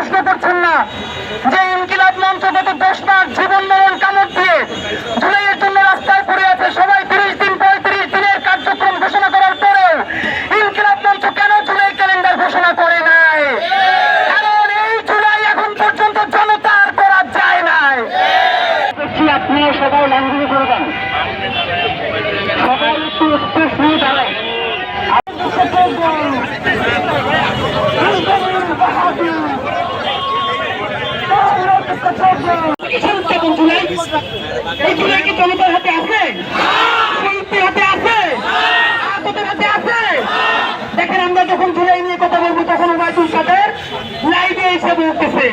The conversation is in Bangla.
প্রশ্ন করছেন না। যে ইনকিলাব মঞ্চ গত দশ মাস জীবন মরণ কামড় দিয়ে জুলাইয়ের জন্য রাস্তায় পড়ে আছে সবাই তিরিশ দিন, পঁয়ত্রিশ দিনের কার্যক্রম ঘোষণা করার পরেও ইনকিলাব মঞ্চ কেন জুলাই ক্যালেন্ডার ঘোষণা করে নাই? কারণ এই জুলাই এখন পর্যন্ত জনতার করা যায় নাই আপনিও সবাই লাঙ্গুলি করে দেন সবাই একটু স্পেস নিয়ে দাঁড়ান এই জুলাই কি জনতার হাতে আছে শহীদদের হাতে আছে আহতদের হাতে আছে দেখেন আমরা যখন জুলাই নিয়ে কথা বলব, তখন ওবায়দুল কাদের লাইভে এসে বলতেছে।